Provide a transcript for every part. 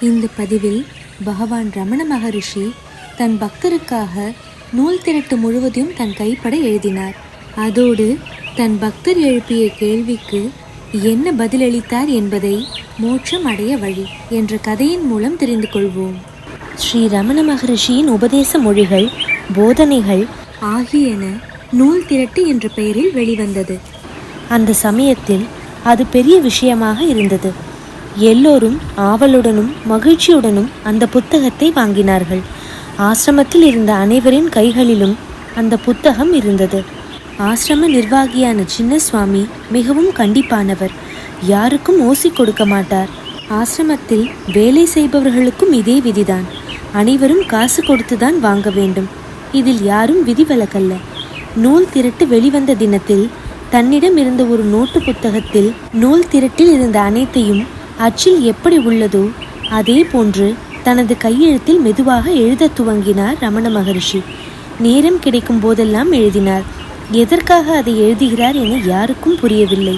இந்த பதிவில் பகவான் ரமண மகரிஷி தன் பக்தருக்காக நூல் திரட்டு முழுவதையும் தன் கைப்பட எழுதினார். அதோடு தன் பக்தர் எழுப்பிய கேள்விக்கு என்ன பதிலளித்தார் என்பதை மோட்சம் அடைய வழி என்ற கதையின் மூலம் தெரிந்து கொள்வோம். ஸ்ரீ ரமண மகரிஷியின் உபதேச மொழிகள் போதனைகள் ஆகியன நூல் திரட்டு என்ற பெயரில் வெளிவந்தது. அந்த சமயத்தில் அது பெரிய விஷயமாக இருந்தது. எல்லோரும் ஆவலுடனும் மகிழ்ச்சியுடனும் அந்த புத்தகத்தை வாங்கினார்கள். ஆசிரமத்தில் இருந்த அனைவரின் கைகளிலும் அந்த புத்தகம் இருந்தது. ஆசிரம நிர்வாகியான சின்னசுவாமி மிகவும் கண்டிப்பானவர். யாருக்கும் ஓசி கொடுக்க மாட்டார். ஆசிரமத்தில் வேலை செய்பவர்களுக்கும் இதே விதிதான். அனைவரும் காசு கொடுத்துதான் வாங்க வேண்டும். இதில் யாரும் விதிவிலக்கல்ல நூல் திரட்டு வெளிவந்த தினத்தில் தன்னிடம் இருந்த ஒரு நோட்டு புத்தகத்தில் நூல் திரட்டில் இருந்த அனைத்தையும் அச்சில் எப்படி உள்ளதோ அதே போன்று தனது கையெழுத்தில் மெதுவாக எழுத துவங்கினார் ரமண மகரிஷி. நேரம் கிடைக்கும் போதெல்லாம் எழுதினார். எதற்காக அதை எழுதுகிறார் என யாருக்கும் புரியவில்லை.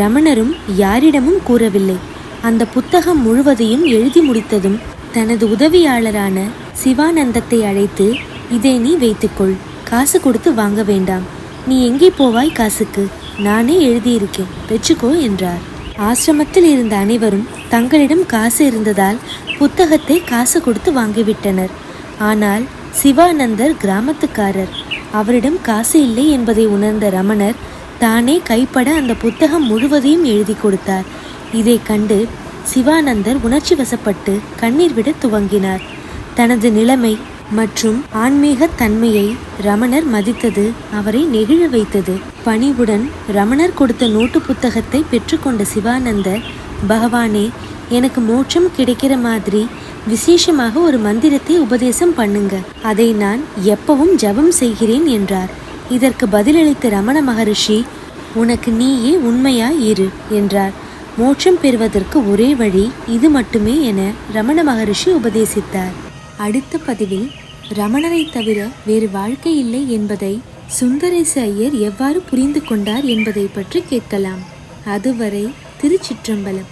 ரமணரும் யாரிடமும் கூறவில்லை. அந்த புத்தகம் முழுவதையும் எழுதி முடித்ததும் தனது உதவியாளரான சிவானந்தத்தை அழைத்து இதை நீ வைத்துக்கொள். காசு கொடுத்து வாங்க வேண்டாம். நீ எங்கே போவாய் காசுக்கு? நானே எழுதியிருக்கேன். வச்சுக்கோ என்றார். ஆசிரமத்தில் இருந்த அனைவரும் தங்களிடம் காசு இருந்ததால் புத்தகத்தை காசு கொடுத்து வாங்கிவிட்டனர். ஆனால் சிவானந்தர் கிராமத்துக்காரர். அவரிடம் காசு இல்லை என்பதை உணர்ந்த ரமணர் தானே கைப்பட அந்த புத்தகம் முழுவதையும் எழுதி கொடுத்தார். இதை கண்டு சிவானந்தர் உணர்ச்சி வசப்பட்டு கண்ணீர் விட துவங்கினார். தனது நிலைமை மற்றும் ஆன்மீக தன்மையை ரமணர் மதித்தது அவரை நெகிழ வைத்தது. பணிவுடன் ரமணர் கொடுத்த நோட்டு புத்தகத்தை பெற்றுக்கொண்ட சிவானந்தர் பகவானே எனக்கு மோட்சம் கிடைக்கிற மாதிரி விசேஷமாக ஒரு மந்திரத்தை உபதேசம் பண்ணுங்க. அதை நான் எப்பவும் ஜபம் செய்கிறேன் என்றார். இதற்கு பதிலளித்த ரமண மகரிஷி உனக்கு நீயே உண்மையாய் இரு என்றார். மோட்சம் பெறுவதற்கு ஒரே வழி இது மட்டுமே என ரமண மகரிஷி உபதேசித்தார். அடுத்த பதிவில் ரமணரை தவிர வேறு வாழ்க்கை இல்லை என்பதை சுந்தரேச ஐயர் எவ்வாறு புரிந்து கொண்டார் என்பதை பற்றி கேட்கலாம். அதுவரை திருச்சிற்றம்பலம்.